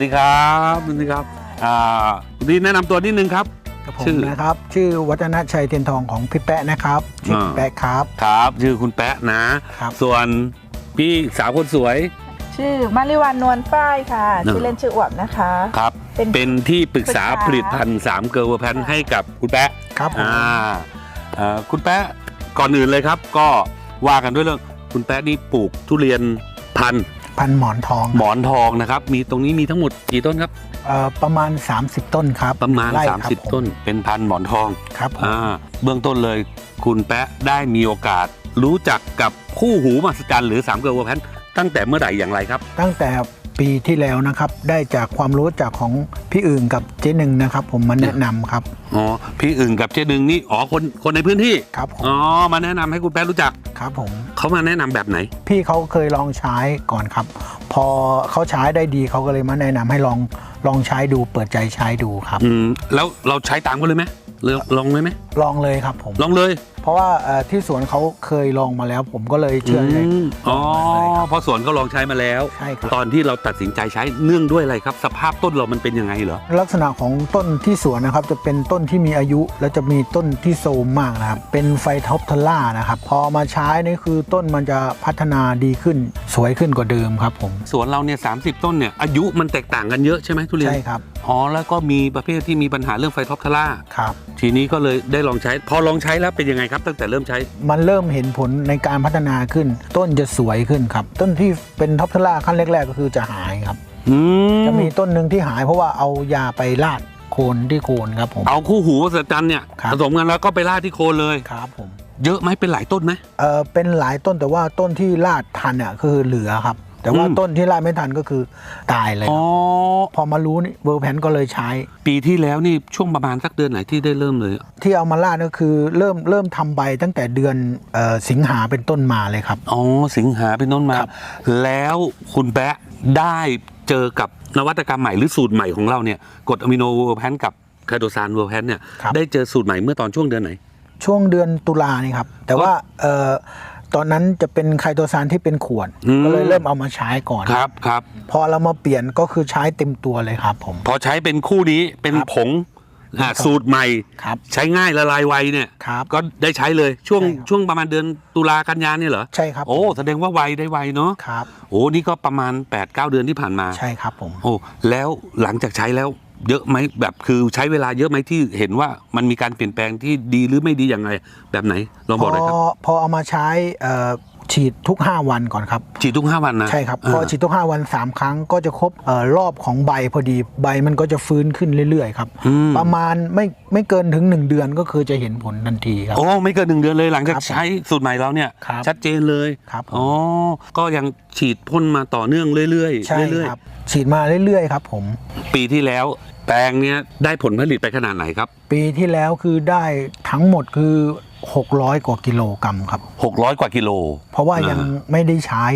สวัสดีครับสวัสดีครับอ่าวันนี้แนะนำตัวนิดนึงครับกับผมชื่อนะครับ ชื่อวัฒนชัยเทียนทองของพี่แปะนะครับชื่ออาพี่แปะครับ ครับ ชื่อคุณแปะนะ ครับ ส่วนพี่สาวคนสวยชื่อมาริวันนวลป้ายค่ะเนอะชื่อเล่นชื่ออวบนะคะ ครับ เป็นเป็นที่ปรึกษาปรึกษา ผลิตภัณฑ์สามเกลวแพนค่ะให้กับคุณแปะครับผมอ่าเอ่อคุณแปะก่อนอื่นเลยครับ ก็ว่ากันด้วยเรื่องคุณแปะนี่ปลูกทุเรียนพันธุ์ พันหมอนทองหมอนทองนะครับ มีตรงนี้มีทั้งหมดกี่ต้นครับเอ่อประมาณ 30 ต้นครับประมาณไร่ครับผม30 ต้น เป็นพันธุ์หมอนทองครับผมอ่าเบื้องต้นเลยคุณแปะได้มีโอกาส รู้จักกับคู่หูมหัศจรรย์หรือสามเกลือวัวแพนตั้งแต่เมื่อไหร่อย่างไรครับ ตั้งแต่ปีที่แล้วนะครับ ได้จากความรู้จากของพี่อื่นกับเจ๊หนึ่งนะครับ ผมมาแนะนำครับอ๋อพี่อึ่งกับเจ๊ดึงนี่อ๋อคนคนในพื้นที่ ครับผมอ๋อมาแนะนำให้คุณแปะรู้จัก ครับผม เขามาแนะนำแบบไหน พี่เขาเคยลองใช้ก่อนครับ พอเขาใช้ได้ดีเขาก็เลยมาแนะนำให้ลองลองใช้ดู เปิดใจใช้ดูครับ อืมแล้วเราใช้ตามกันเลยไหมลองลองเลยไหมลองเลยครับผม ลองเลยเพราะว่าเอ่อที่สวนเขาเคยลองมาแล้ว ผมก็เลยเชื่อเลยมอ๋อลองเลยครับเพราะสวนเขาลองใช้มาแล้ว ใช่ครับ ตอนที่เราตัดสินใจใช้เนื่องด้วยอะไรครับ สภาพต้นเรามันเป็นยังไงเหรอ ลักษณะของต้นที่สวนนะครับ จะเป็นต้นที่มีอายุ และจะมีต้นที่โทรมมากนะครับ เป็นไฟท็อปทล่านะครับ พอมาใช้นี่คือต้นมันจะพัฒนาดีขึ้นสวยขึ้นกว่าเดิมครับผมสวนเราเนี่ยสาต้นเนี่ยอายุมันแตกต่างกันเยอะใช่ไหมทุเรียนใช่ครับอ๋อแล้วก็มีประเภทที่มีปัญหาเรื่องไฟท็อปทาร่า ครับ ทีนี้ก็เลยได้ลองใช้ พอลองใช้แล้วเป็นยังไงครับ ตั้งแต่เริ่มใช้ มันเริ่มเห็นผลในการพัฒนาขึ้น ต้นจะสวยขึ้นครับ ต้นที่เป็นท็อปทล่าขั้นแรก ๆ ก็คือจะหายครับ อืมจะมีต้นหนึ่งที่หายเพราะว่าเอายาไปลาดโคนที่โคนครับผม เอาคู่หูวัสจันเนี่ยครับ ผสมกันแล้วก็ไปราดที่โคนเลย ครับผมเยอะไหมเป็นหลายต้นไหมเออเป็นหลายต้นแต่ว่าต้นที่ลาดทันอะคือเหลือครับ แต่ว่าอืมต้นที่ลาดไม่ทันก็คือตายเลยคอ๋รัอบพอมารู้นี่เวอร์แพนก็เลยใช้ ปีที่แล้วนี่ช่วงประมาณสักเดือนไหนที่ได้เริ่มเลย ที่เอามาลาดก็คือเริ่มเริ่มทำใบตั้งแต่เดือนเออสิงหาเป็นต้นมาเลยครับอ๋อสิงหาเป็นต้นมาครับแล้วคุณแปะได้เจอกับนวัตกรรมใหม่หรือสูตรใหม่ของเราเนี่ยกรดอะมิโนเวอร์แพนกับไคโตซานเวอร์แพนเนี่ยครับได้เจอสูตรใหม่เมื่อตอนช่วงเดือนไหน ช่วงเดือนตุลานี่ครับแต่ว่าเออ ตอนนั้นจะเป็นไคโตซานที่เป็นขวด อืม ก็เลยเริ่มเอามาใช้ก่อนครับครับพอเรามาเปลี่ยนก็คือใช้เต็มตัวเลยครับผม พอใช้เป็นคู่นี้เป็นครับผงอ่าครับ สูตรใหม่ ครับ ใช้ง่ายละลายไวเนี่ยครับก็ได้ใช้เลยช่วงใช่ครับ ช่วงประมาณเดือนตุลากันยาเนี่ยเหรอใช่ครับโอ้แสดงว่าไวได้ไวเนาะครับ โอ้นี่ก็ประมาณ8 9เดือนที่ผ่านมา ใช่ครับผม โอ้แล้วหลังจากใช้แล้ว เยอะไหมแบบคือใช้เวลาเยอะไหมที่เห็นว่ามันมีการเปลี่ยนแปลงที่ดีหรือไม่ดีอย่างไรแบบไหนลองบอกหน่อยครับ พอพอเอามาใช้เอ่อฉีดทุก 5 วันก่อนครับฉีดทุกห้าวันนะใช่ครับอ่าพอฉีดทุก 5 วัน 3 ครั้งก็จะครบเออรอบของใบพอดีใบมันก็จะฟื้นขึ้นเรื่อยๆครับอืมประมาณไม่ไม่เกินถึง 1 เดือนก็คือจะเห็นผลทันทีครับโอ้ไม่เกินหนึ่งเดือนเลยหลังจากครับผมใช้สูตรใหม่แล้วเนี่ยครับชัดเจนเลยครับผมอ๋อก็ยังฉีดพ่นมาต่อเนื่องเรื่อยใช่ๆเรื่อยครับฉีดมาเรื่อยๆครับผมๆปีที่แล้ว แปลงเนี้ยได้ผลผลิตไปขนาดไหนครับ ปีที่แล้วคือได้ทั้งหมดคือ 600 กว่ากิโลกรัมครับ 600 กว่ากิโล เพราะว่ายังอ่าไม่ได้ใช้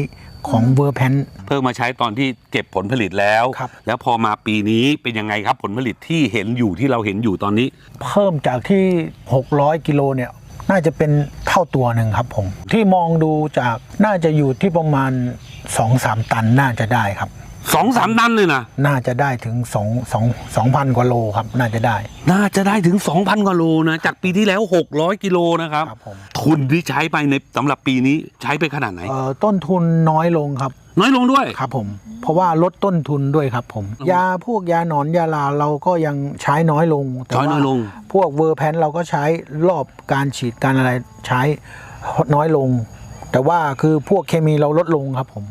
ของเวอร์แพนเพิ่งมาใช้ตอนที่เก็บผลผลิตแล้วครับแล้วพอมาปีนี้เป็นยังไงครับผลผลิตที่เห็นอยู่ที่เราเห็นอยู่ตอนนี้ เพิ่มจากที่ 600 กิโลเนี่ยน่าจะเป็นเท่าตัวหนึ่งครับผม ที่มองดูจากน่าจะอยู่ที่ประมาณ 2-3 ตันน่าจะได้ครับ สองสามตันเลยนะน่าจะได้ถึง2 2 2,000กว่าโลครับ น่าจะได้ น่าจะได้ถึง2,000กว่าโลนะ จากปีที่แล้ว600กิโลนะครับครับผม ทุนที่ใช้ไปในสำหรับปีนี้ใช้ไปขนาดไหน เอ่อต้นทุนน้อยลงครับ น้อยลงด้วย ครับผม เพราะว่าลดต้นทุนด้วยครับผมอืมยาพวกยาหนอนยาลาเราก็ยังใช้น้อยลง แต่ใช้น้อยลง พวกเวอร์แพนเราก็ใช้รอบการฉีดการอะไรใช้น้อยลง แต่ว่าคือพวกเคมีเราลดลงครับผม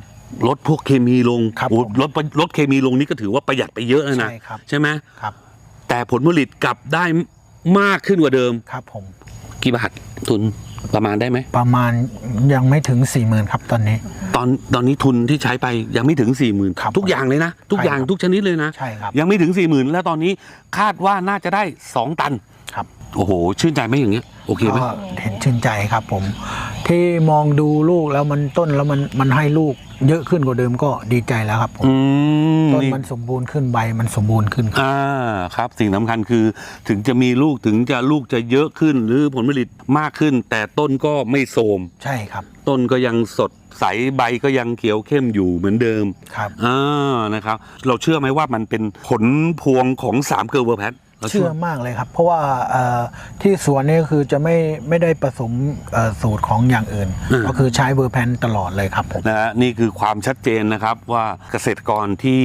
ลดพวกเคมีลงครับโอ้ผมลดลดเคมีลงนี่ก็ถือว่าประหยัดไปเยอะแล้วนะใช่ครับใช่ไหมครับแต่ผลผลิตกลับได้มากขึ้นกว่าเดิม ครับผมกี่บาททุนประมาณได้ไหม ประมาณยังไม่ถึง4ี่หมื่นครับตอนนี้ ตอนตอนนี้ทุนที่ใช้ไปยังไม่ถึง4ี่หมื่นครับทุกอย่างเลยนะ ทุกอย่างใช่ครับทุกชนิดเลยนะ ใช่ครับ ยังไม่ถึง4ี่หมื่นแล้วตอนนี้คาดว่าน่าจะได้ 2 ตัน ครับโอ้โห ชื่นใจไหมอย่างเงี้ย โอเคไหมก็เห็นชื่นใจครับผม ที่มองดูลูกแล้วมันต้นแล้วมันมันให้ลูกเยอะขึ้นกว่าเดิมก็ดีใจแล้วครับผมอืมต้นนี่มันสมบูรณ์ขึ้นใบมันสมบูรณ์ขึ้นครับ อ่าครับ สิ่งสำคัญคือถึงจะมีลูกถึงจะลูกจะเยอะขึ้น หรือผลผลิตมากขึ้น แต่ต้นก็ไม่โทรมใช่ครับต้นก็ยังสดใสใบก็ยังเขียวเข้มอยู่เหมือนเดิมครับ อ่านะครับ เราเชื่อไหมว่ามันเป็นผลพวงของสามเกลอเวอร์แพท เราเชื่อมากเลยครับ เพราะว่าเอ่อที่สวนนี่คือจะไม่ไม่ได้ผสมเอ่อสูตรของอย่างอื่น ก็คือใช้เบอร์แพนตลอดเลยครับผมนะฮะนี่คือความชัดเจนนะครับว่าเกษตรกรที่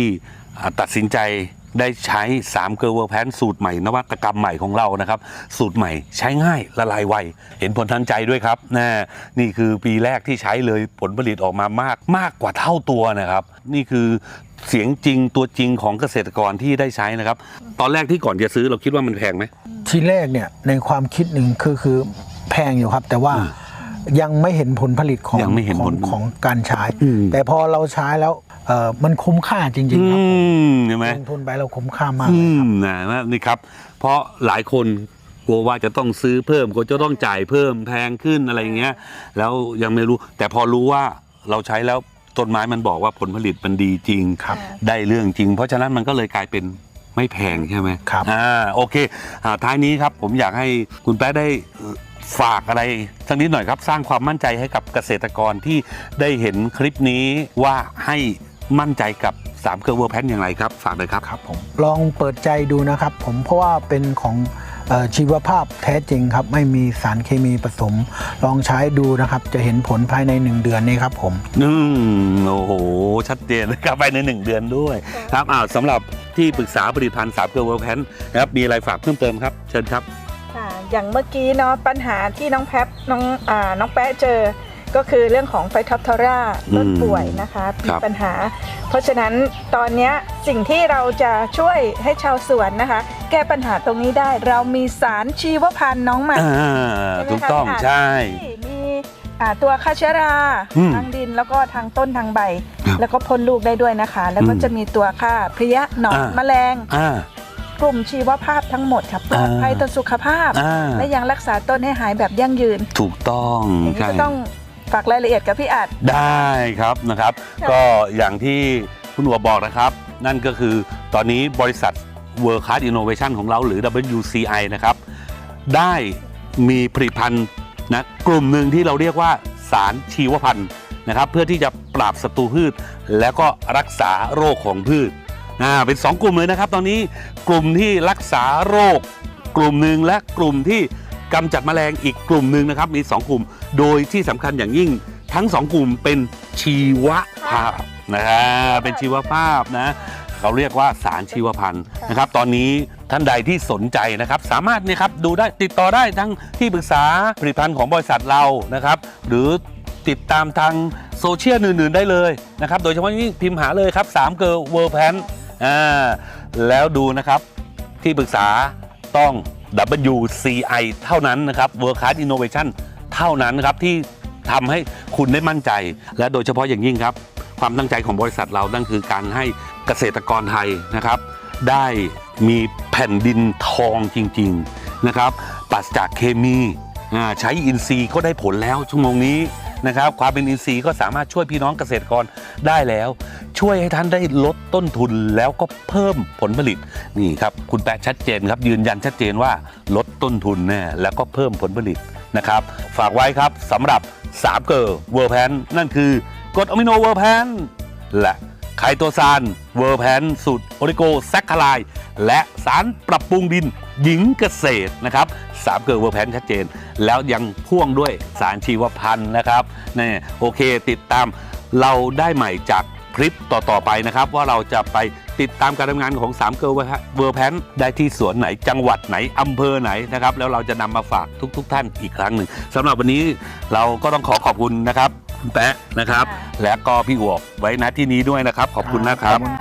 อ่าตัดสินใจได้ใช้3เกลอเวอร์แพนสูตรใหม่ นวัตกรรมใหม่ของเรานะครับ สูตรใหม่ใช้ง่ายละลายไว เห็นผลทันใจด้วยครับนะนี่คือปีแรกที่ใช้เลยผลผลิตออกมามากมากกว่าเท่าตัวนะครับ นี่คือ เสียงจริงตัวจริงของเกษตรกรที่ได้ใช้นะครับ ตอนแรกที่ก่อนจะซื้อเราคิดว่ามันแพงไหมทีแรกเนี่ยในความคิดหนึ่งคือคือแพงอยู่ครับ แต่ว่ายังไม่เห็นผลผลิตของยังไม่เห็นขอผงลของการใช้อืมแต่พอเราใช้แล้วเอ่อมันคุ้มค่าจริงอืๆครับผมมใช่ไหมลงทุนไปเราคุ้มค่ามากอืเลยครับมนะนี่ครับ เพราะหลายคนกลัวว่าจะต้องซื้อเพิ่มก็จะต้องจ่ายเพิ่มแพงขึ้นอะไรอย่างเงี้ย แล้วยังไม่รู้ แต่พอรู้ว่าเราใช้แล้ว ต้นไม้มันบอกว่าผลผลิตมันดีจริงครับ ได้เรื่องจริง เพราะฉะนั้นมันก็เลยกลายเป็นไม่แพงใช่ไหมครับอ่าโอเคอ่าท้ายนี้ครับผมอยากให้คุณแป๊ะได้ฝากอะไรสักนิดหน่อยครับ สร้างความมั่นใจให้กับเกษตรกรที่ได้เห็นคลิปนี้ว่าให้มั่นใจกับ3ามเกลอเวอร์แพนอย่างไรครับ ฝากเลยครับครับผมลองเปิดใจดูนะครับผมเพราะว่าเป็นของเออ ชีวภาพแท้จริงครับ ไม่มีสารเคมีผสม ลองใช้ดูนะครับ จะเห็นผลภายใน 1 เดือนนี้ครับผมอืมโอ้โห ชัดเจนนะครับไปในหนึ่งเดือนด้วย ครับอ้าวสำหรับที่ปรึกษาผลิตภัณฑ์สามเกลเวอร์แพนนะครับมีอะไรฝากเพิ่มเติมครับ เชิญครับ ค่ะอย่างเมื่อกี้เนาะปัญหาที่น้องแพบน้องอ่าน้องแป๊ะเจอ ก็คือเรื่องของไฟท็อปทอร่าต้นป่วยนะคะมีปัญหา เพราะฉะนั้นตอนเนี้ยสิ่งที่เราจะช่วยให้ชาวสวนนะคะ แก้ปัญหาตรงนี้ได้ เรามีสารชีวพันธุ์น้องใหม่อ่าใช่ไหมคะถูกต้องพี่อัดใช่ที่มีอ่าตัวฆ่าเชื้อราอืมทางดินแล้วก็ทางต้นทางใบครับแล้วก็พ่นลูกได้ด้วยนะคะ แล้วก็อืมจะมีตัวฆ่าเพลี้ยหนอนอ่าแมลงอ่ากลุ่มชีวภาพทั้งหมดค่ะปลอดภัยอ่าต่อสุขภาพอ่าและยังรักษาต้นให้หายแบบยั่งยืน ถูกต้องอย่างนี้ใช่ก็ต้อง ฝากรายละเอียดกับพี่อัด ได้ครับนะครับค่ะก็อย่างที่คุณหัวบอกนะครับ นั่นก็คือตอนนี้บริษัท World Class Innovation ของเราหรือ WCI นะครับ ได้มีผลิตภัณฑ์นะกลุ่มหนึ่งที่เราเรียกว่าสารชีวพันธุ์นะครับ เพื่อที่จะปราบศัตรูพืช แล้วก็รักษาโรคของพืชอ่าเป็น 2 กลุ่มเลยนะครับ ตอนนี้กลุ่มที่รักษาโรค กลุ่มหนึ่งและกลุ่มที่ กำจัดแมลงอีกกลุ่มหนึ่งนะครับมี 2 กลุ่ม โดยที่สำคัญอย่างยิ่งทั้ง 2 กลุ่มเป็นชีวภาพนะฮะเป็นชีวภาพนะเขาเรียกว่าสารชีวพันธุ์นะครับ ตอนนี้ท่านใดที่สนใจนะครับ สามารถนี่ครับดูได้ติดต่อได้ทั้งที่ปรึกษาผลิตภัณฑ์ของบริษัทเรานะครับ หรือติดตามทางโซเชียลอื่นๆได้เลยนะครับ โดยเฉพาะยิ่งพิมพ์หาเลยครับ3เกิร์ลเวิร์แพนอ่าแล้วดูนะครับที่ปรึกษาต้อง WCI เท่านั้นนะครับ World Class Innovation เท่านั้นนะครับที่ทำให้คุณได้มั่นใจ และโดยเฉพาะอย่างยิ่งครับ ความตั้งใจของบริษัทเรานั่นคือการให้เกษตรกรไทยนะครับ ได้มีแผ่นดินทองจริง ๆนะครับปราศจากเคมีใช้อินทรีย์ก็ได้ผลแล้วชั่วโมงนี้นะครับความเป็นอินทรีย์ก็สามารถช่วยพี่น้องเกษตรกรได้แล้ว ช่วยให้ท่านได้ลดต้นทุนแล้วก็เพิ่มผลผลิตนี่ครับคุณแปะชัดเจนครับ ยืนยันชัดเจนว่าลดต้นทุนแน่แล้วก็เพิ่มผลผลิตนะครับ ฝากไว้ครับสำหรับ3เกอร์เวอร์แพนนั่นคือกรดอะมิโนเวอร์แพนและไคโตซานเวอร์แพนสูตรโอริโกแซคคลายและสารปรับปรุงดินหญิงเกษตรนะครับสามเกอร์เวอร์แพนชัดเจน แล้วยังพ่วงด้วยสารชีวพันธุ์นะครับนี่โอเคติดตามเราได้ใหม่จาก คลิปต่อ ๆ ไปนะครับ ว่าเราจะไปติดตามการทำงานของ3เกอร์เวอร์แพนได้ที่สวนไหนจังหวัดไหนอำเภอไหนนะครับ แล้วเราจะนำมาฝากทุก ๆท่านอีกครั้งหนึ่งสำหรับวันนี้เราก็ต้องขอขอบคุณนะครับคุณแปะนะครับค่ะและก็พี่อวบไว้ณที่นี้ด้วยนะครับ ขอบคุณนะครับ